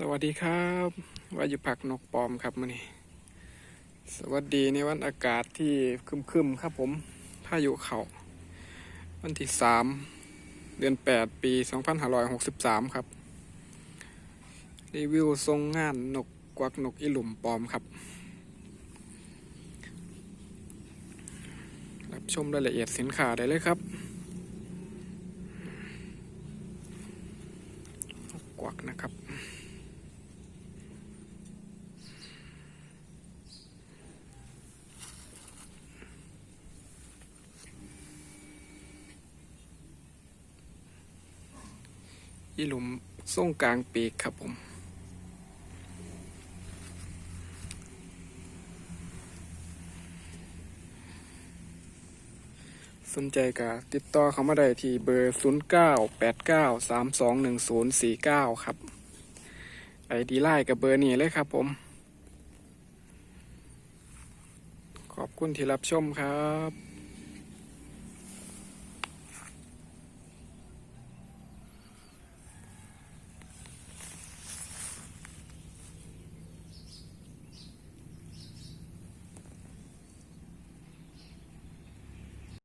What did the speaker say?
สวัสดีครับว่าอยู่ผักนกปลอมครับมื่อนี้สวัสดีในวันอากาศที่ครึมๆครับผมพายุเขาวันที่สามเดือนแปดปีสองพันห้าร้อยหกสิบสามครับ รีวิวทรงงานนกกวักนกอีหลุมปลอมครับ รับชมรายละเอียดสินค้าได้เลยครับนกกวักนะครับ อีหลุมทรงกลางปีกครับผมสนใจก็ติดต่อเขามาได้ที่เบอร์ 0 9 8 9 3 2 1 0 4 9 ครับ ไอดีไลน์กับเบอร์นี้เลยครับผม ขอบคุณที่รับชมครับ